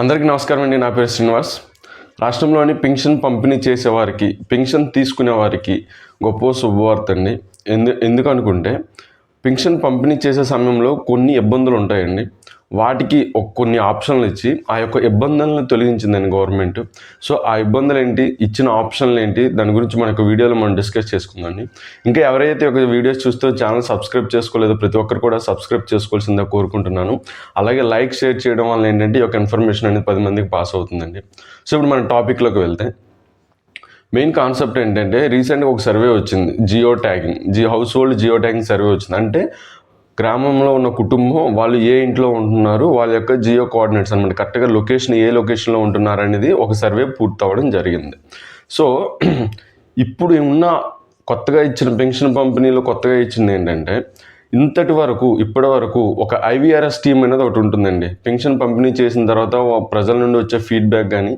అందరికీ నమస్కారం అండి. నా పేరు శ్రీనివాస్. రాష్ట్రంలోని పెన్షన్ పంపిణీ చేసేవారికి పెన్షన్ తీసుకునేవారికి గొప్ప శుభవార్త అండి. ఎందు ఎందుకనుకుంటే పెన్షన్ పంపిణీ చేసే సమయంలో కొన్ని ఇబ్బందులు ఉంటాయండి. వాటికి కొన్ని ఆప్షన్లు ఇచ్చి ఆ యొక్క ఇబ్బందులను తొలగించిందండి గవర్నమెంట్. సో ఆ ఇబ్బందులు ఏంటి ఇచ్చిన ఆప్షన్లు ఏంటి దాని గురించి మన యొక్క వీడియోలో మనం డిస్కస్ చేసుకుందండి ఇంకా ఎవరైతే ఒక వీడియోస్ చూస్తూ ఛానల్ సబ్స్క్రైబ్ చేసుకోలేదో ప్రతి ఒక్కరు కూడా సబ్స్క్రైబ్ చేసుకోవాల్సిందే కోరుకుంటున్నాను. అలాగే లైక్ షేర్ చేయడం వల్ల ఏంటంటే ఈ యొక్క ఇన్ఫర్మేషన్ అనేది పది మందికి పాస్ అవుతుందండి. సో ఇప్పుడు మన టాపిక్లోకి వెళ్తే మెయిన్ కాన్సెప్ట్ ఏంటంటే రీసెంట్గా ఒక సర్వే వచ్చింది geo tagging G household geo tagging survey వచ్చింది. అంటే గ్రామంలో ఉన్న కుటుంబం వాళ్ళు ఏ ఇంట్లో ఉంటున్నారు వాళ్ళ యొక్క జియో కోఆర్డినేట్స్ అనమాట కరెక్ట్గా లొకేషన్ ఏ లొకేషన్లో ఉంటున్నారు అనేది ఒక సర్వే పూర్తవడం జరిగింది. సో ఇప్పుడు ఉన్న కొత్తగా ఇచ్చిన పెన్షన్ పంపిణీలో కొత్తగా ఇచ్చింది ఏంటంటే ఇంతటి వరకు ఇప్పటి వరకు ఒక ఐవీఆర్ఎస్ టీమ్ అనేది ఒకటి ఉంటుందండి. పెన్షన్ పంపిణీ చేసిన తర్వాత ప్రజల నుండి వచ్చే ఫీడ్బ్యాక్ కానీ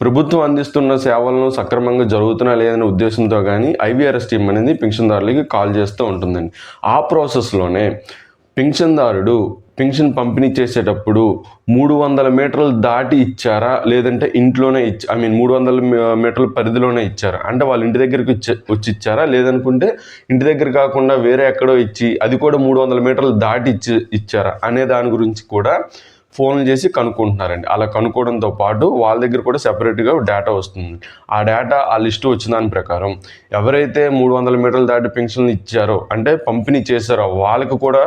ప్రభుత్వం అందిస్తున్న సేవలను సక్రమంగా జరుగుతున్నా లేదనే ఉద్దేశంతో కానీ ఐవీఆర్ఎస్ టీమ్ అనేది పెన్షన్దారులకి కాల్ చేస్తూ ఉంటుందండి. ఆ ప్రాసెస్లోనే పెన్షన్దారుడు పెన్షన్ పంపిణీ చేసేటప్పుడు మూడు వందల మీటర్లు దాటి ఇచ్చారా? లేదంటే ఇంట్లోనే ఇచ్చి ఐ మీన్ మూడు వందల మీటర్ల పరిధిలోనే ఇచ్చారా? అంటే వాళ్ళ ఇంటి దగ్గరికి వచ్చి ఇచ్చారా? లేదనుకుంటే ఇంటి దగ్గర కాకుండా వేరే ఎక్కడో ఇచ్చి అది కూడా మూడు వందల మీటర్లు దాటి ఇచ్చి ఇచ్చారా? అనే దాని గురించి కూడా ఫోన్లు చేసి కనుక్కుంటున్నారండి. అలా కనుక్కోవడంతో పాటు వాళ్ళ దగ్గర కూడా సెపరేట్గా డేటా వస్తుంది. ఆ డేటా ఆ లిస్టు వచ్చిన దాని ప్రకారం ఎవరైతే మూడు వందల మీటర్లు దాటి పెన్షన్లు ఇచ్చారో అంటే పంపిణీ చేశారో వాళ్ళకు కూడా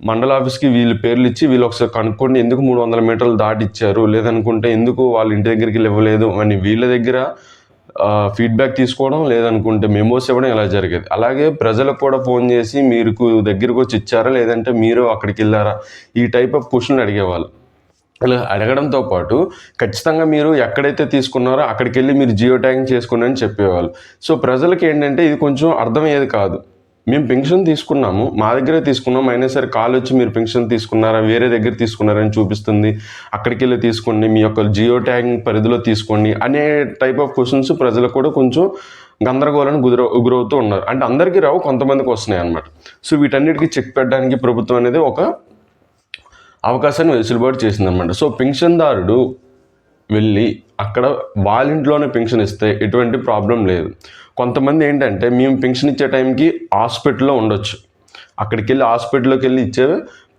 మండల ఆఫీస్కి వీళ్ళు పేర్లు ఇచ్చి వీళ్ళు ఒకసారి కనుక్కోండి ఎందుకు మూడు వందల మీటర్లు దాటి ఇచ్చారు లేదనుకుంటే ఎందుకు వాళ్ళ ఇంటి దగ్గరికి ఇవ్వలేదు అని వీళ్ళ దగ్గర ఫీడ్బ్యాక్ తీసుకోవడం లేదనుకుంటే మెమోస్ ఇవ్వడం ఇలా జరిగేది. అలాగే ప్రజలకు కూడా ఫోన్ చేసి మీరు దగ్గరకు వచ్చి ఇచ్చారా? లేదంటే మీరు అక్కడికి వెళ్ళారా? ఈ టైప్ ఆఫ్ క్వశ్చన్ అడిగేవాళ్ళు. ఇలా అడగడంతో పాటు ఖచ్చితంగా మీరు ఎక్కడైతే తీసుకున్నారో అక్కడికి వెళ్ళి మీరు జియో ట్యాగింగ్ చేసుకోండి అని చెప్పేవాళ్ళు. సో ప్రజలకి ఏంటంటే ఇది కొంచెం అర్థమయ్యేది కాదు. మేము పెన్షన్ తీసుకున్నాము. మా దగ్గరే తీసుకున్నాం. అయినా సరే కాల్ వచ్చి మీరు పెన్షన్ తీసుకున్నారా? వేరే దగ్గర తీసుకున్నారని చూపిస్తుంది. అక్కడికి వెళ్ళి తీసుకోండి. మీ యొక్క జియో ట్యాగ్ పరిధిలో తీసుకోండి. అనే టైప్ ఆఫ్ క్వశ్చన్స్ ప్రజలకు కూడా కొంచెం గందరగోళానికి గురవు గురవుతూ ఉన్నారు. అంటే అందరికీ రావు కొంతమందికి వస్తున్నాయి అనమాట సో వీటన్నిటికీ చెక్ పెట్టడానికి ప్రభుత్వం అనేది ఒక అవకాశాన్ని వెసులుబాటు చేసిందనమాట సో పెన్షన్దారుడు వెళ్ళి అక్కడ వాళ్ళ ఇంట్లోనే పెన్షన్ ఇస్తే ఎటువంటి ప్రాబ్లం లేదు. కొంతమంది ఏంటంటే మేము పెన్షన్ ఇచ్చే టైంకి హాస్పిటల్లో ఉండొచ్చు. అక్కడికి వెళ్ళి హాస్పిటల్లోకి వెళ్ళి ఇచ్చే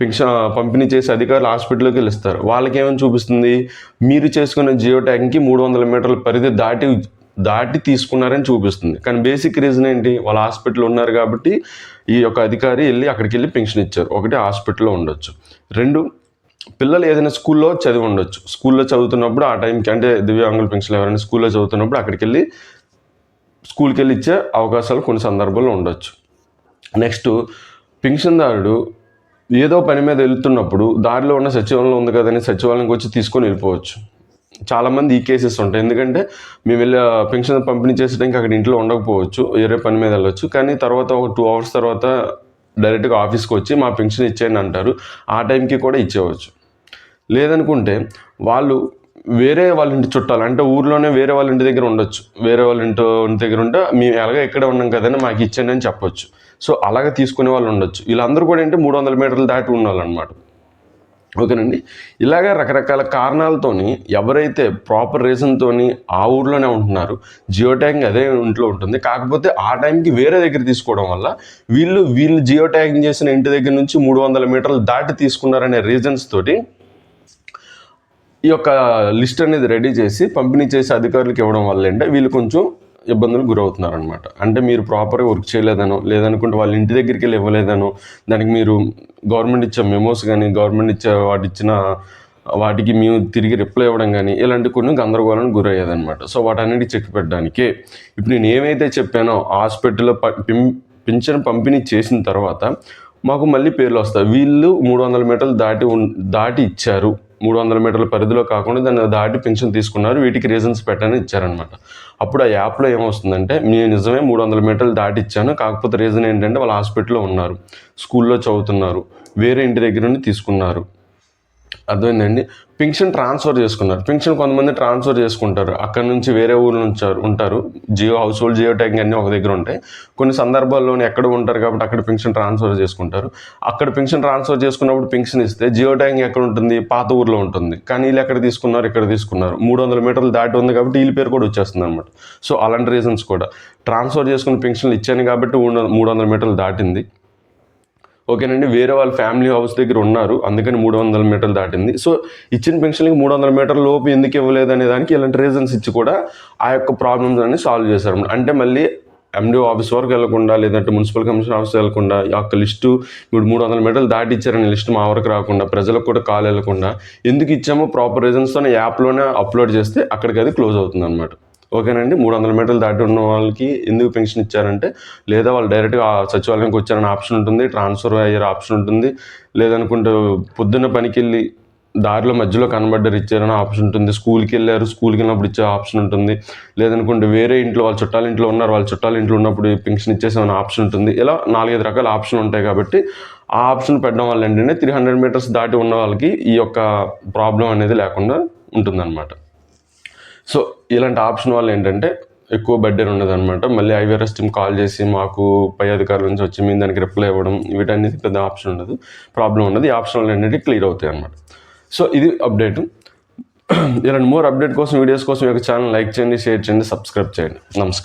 పెన్షన్ పంపిణీ చేసే అధికారులు హాస్పిటల్లోకి వెళ్ళి ఇస్తారు. వాళ్ళకేమని చూపిస్తుంది? మీరు చేసుకున్న జియో ట్యాగ్కి మూడు వందల మీటర్ల పరిధి దాటి దాటి తీసుకున్నారని చూపిస్తుంది. కానీ బేసిక్ రీజన్ ఏంటి? వాళ్ళ హాస్పిటల్ ఉన్నారు కాబట్టి ఈ యొక్క అధికారి వెళ్ళి అక్కడికి వెళ్ళి పెన్షన్ ఇచ్చారు. ఒకటి హాస్పిటల్లో ఉండొచ్చు. రెండు పిల్లలు ఏదైనా స్కూల్లో చదివి ఉండొచ్చు. స్కూల్లో చదువుతున్నప్పుడు ఆ టైంకి అంటే దివ్యాంగుల పెన్షన్ ఎవరైనా స్కూల్లో చదువుతున్నప్పుడు అక్కడికి వెళ్ళి స్కూల్కి వెళ్ళి ఇచ్చే అవకాశాలు కొన్ని సందర్భాల్లో ఉండొచ్చు. నెక్స్ట్ పెన్షన్దారుడు ఏదో పని మీద వెళ్తున్నప్పుడు దారిలో ఉన్న సచివాలయం ఉంది కదని సచివాలయంకి వచ్చి తీసుకొని వెళ్ళిపోవచ్చు. చాలామంది ఈ కేసెస్ ఉంటాయి. ఎందుకంటే మేము వెళ్ళి పెన్షన్ పంపిణీ చేసేటానికి అక్కడ ఇంట్లో ఉండకపోవచ్చు. వేరే పని మీద వెళ్ళొచ్చు. కానీ తర్వాత ఒక టూ అవర్స్ తర్వాత డైరెక్ట్గా ఆఫీస్కి వచ్చి మా పెన్షన్ ఇచ్చేయండి అంటారు. ఆ టైంకి కూడా ఇచ్చేవచ్చు లేదనుకుంటే వాళ్ళు వేరే వాళ్ళ ఇంటి చుట్టాలు అంటే ఊర్లోనే వేరే వాళ్ళ ఇంటి దగ్గర ఉండొచ్చు. వేరే వాళ్ళ ఇంటి ఇంటి దగ్గర ఉంటే మేము ఎలాగ ఎక్కడ ఉన్నాం కదని మాకు ఇచ్చండి అని చెప్పొచ్చు. సో అలాగ తీసుకునే వాళ్ళు ఉండొచ్చు. వీళ్ళందరూ కూడా ఏంటి మూడు వందల మీటర్లు దాటి ఉండాలన్నమాట ఓకేనండి? ఇలాగ రకరకాల కారణాలతోని ఎవరైతే ప్రాపర్ రీజన్తోని ఆ ఊర్లోనే ఉంటున్నారు జియో ట్యాగింగ్ అదే ఇంట్లో ఉంటుంది. కాకపోతే ఆ టైంకి వేరే దగ్గర తీసుకోవడం వల్ల వీళ్ళు వీళ్ళు జియో ట్యాగింగ్ చేసిన ఇంటి దగ్గర నుంచి మూడు వందల మీటర్లు దాటి తీసుకున్నారనే రీజన్స్ తోటి ఈ యొక్క లిస్ట్ అనేది రెడీ చేసి పంపిణీ చేసే అధికారులకు ఇవ్వడం వల్ల అంటే వీళ్ళు కొంచెం ఇబ్బందులు గురవుతున్నారనమాట అంటే మీరు ప్రాపర్గా వర్క్ చేయలేదనో లేదనుకుంటే వాళ్ళ ఇంటి దగ్గరికి వెళ్ళి ఇవ్వలేదనో దానికి మీరు గవర్నమెంట్ ఇచ్చే మెమోస్ కానీ గవర్నమెంట్ ఇచ్చే వాటి ఇచ్చిన వాటికి మేము తిరిగి రిప్లై ఇవ్వడం కానీ ఇలాంటి కొన్ని గందరగోళానికి గురయ్యేదన్నమాట. సో వాటన్నిటి చెక్ పెట్టడానికి ఇప్పుడు నేను ఏమైతే చెప్పానో హాస్పిటల్లో పింఛన్ పంపిణీ చేసిన తర్వాత మాకు మళ్ళీ పేర్లు వస్తాయి. వీళ్ళు మూడు వందల మీటర్లు దాటి ఉన్ దాటి ఇచ్చారు. మూడు వందల మీటర్ల పరిధిలో కాకుండా దాన్ని దాటి పెన్షన్ తీసుకున్నారు. వీటికి రీజన్స్ పెట్టని ఇచ్చారనమాట అప్పుడు ఆ యాప్లో ఏమొస్తుందంటే నేను నిజమే మూడు వందల మీటర్లు దాటి ఇచ్చాను. కాకపోతే రీజన్ ఏంటంటే వాళ్ళు హాస్పిటల్లో ఉన్నారు. స్కూల్లో చదువుతున్నారు. వేరే ఇంటి దగ్గర నుండి తీసుకున్నారు. అర్థమైందండి? పింఛన్ ట్రాన్స్ఫర్ చేసుకున్నారు. పింఛన్ కొంతమంది ట్రాన్స్ఫర్ చేసుకుంటారు. అక్కడ నుంచి వేరే ఊరు నుంచి ఉంటారు. Geo household geo tag అన్నీ ఒక దగ్గర ఉంటాయి. కొన్ని సందర్భాల్లో ఎక్కడ ఉంటారు కాబట్టి అక్కడ పింఛన్ ట్రాన్స్ఫర్ చేసుకుంటారు. అక్కడ పింఛన్ ట్రాన్స్ఫర్ చేసుకున్నప్పుడు పింఛన్ ఇస్తే జియో ట్యాగ్ ఎక్కడ ఉంటుంది? పాత ఊర్లో ఉంటుంది. కానీ వీళ్ళు ఎక్కడ తీసుకున్నారు? ఇక్కడ తీసుకున్నారు. మూడు వందల మీటర్లు దాటి ఉంది కాబట్టి వీళ్ళ పేరు కూడా వచ్చేస్తుంది అనమాట సో అలాంటి రీజన్స్ కూడా. ట్రాన్స్ఫర్ చేసుకున్న పింఛన్లు ఇచ్చాను కాబట్టి మూడు వందల మీటర్లు దాటింది. ఓకేనండి వేరే వాళ్ళ ఫ్యామిలీ హౌస్ దగ్గర ఉన్నారు అందుకని మూడు వందల మీటర్లు దాటింది. సో ఇచ్చిన పెన్షన్కి మూడు వందల మీటర్ల లోపు ఎందుకు ఇవ్వలేదు అనే దానికి ఇలాంటి రీజన్స్ ఇచ్చి కూడా ఆ యొక్క ప్రాబ్లమ్స్ అన్ని సాల్వ్ చేశారు. అంటే మళ్ళీ ఎండిఓ ఆఫీస్ వరకు వెళ్ళకుండా లేదంటే మున్సిపల్ కమిషన్ ఆఫీస్ వెళ్ళకుండా ఆ యొక్క లిస్టు ఇప్పుడు మూడు వందల మీటర్లు దాటి ఇచ్చారని లిస్ట్ మా వరకు రాకుండా ప్రజలకు కూడా కాల్ వెళ్ళకుండా ఎందుకు ఇచ్చామో ప్రాపర్ రీజన్స్తో యాప్లోనే అప్లోడ్ చేస్తే అక్కడికి అది క్లోజ్ అవుతుంది అనమాట ఓకేనండి మూడు వందల మీటర్లు దాటి ఉన్న వాళ్ళకి ఎందుకు పెన్షన్ ఇచ్చారంటే లేదా వాళ్ళు డైరెక్ట్గా సచివాలయంకి వచ్చారని ఆప్షన్ ఉంటుంది ట్రాన్స్ఫర్ అయ్యే ఆప్షన్ ఉంటుంది లేదనుకుంటే పొద్దున్న పనికి వెళ్ళి దారిలో మధ్యలో కనబడ్డారు ఇచ్చారని ఆప్షన్ ఉంటుంది స్కూల్కి వెళ్ళారు స్కూల్కి వెళ్ళినప్పుడు ఇచ్చే ఆప్షన్ ఉంటుంది లేదనుకుంటే వేరే ఇంట్లో వాళ్ళ చుట్టాల ఇంట్లో ఉన్నారు వాళ్ళ చుట్టాల ఇంట్లో ఉన్నప్పుడు పెన్షన్ ఇచ్చేసామని ఆప్షన్ ఉంటుంది ఇలా నాలుగైదు రకాల ఆప్షన్ ఉంటాయి కాబట్టి ఆ ఆప్షన్ పెట్టడం వల్ల ఏంటంటే త్రీ హండ్రెడ్ మీటర్స్ దాటి ఉన్న వాళ్ళకి ఈ యొక్క ప్రాబ్లం అనేది లేకుండా ఉంటుందన్నమాట. సో ఇలాంటి ఆప్షన్ వల్ల ఏంటంటే ఎక్కువ బడ్డెన్ ఉండదు అనమాట మళ్ళీ ఐవీఆర్ఎస్ టీమ్ కాల్ చేసి మాకు పై అధికారుల నుంచి వచ్చి మేము దానికి రిప్లై ఇవ్వడం వీటన్నిటి పెద్ద ఆప్షన్ ఉండదు ప్రాబ్లం ఉండదు. ఈ ఆప్షన్ వల్ల క్లియర్ అవుతాయి అనమాట సో ఇది అప్డేట్ ఇలాంటి మోర్ అప్డేట్ కోసం వీడియోస్ కోసం ఈ యొక్క ఛానల్ లైక్ చేయండి షేర్ చేయండి సబ్స్క్రైబ్ చేయండి. నమస్కారం.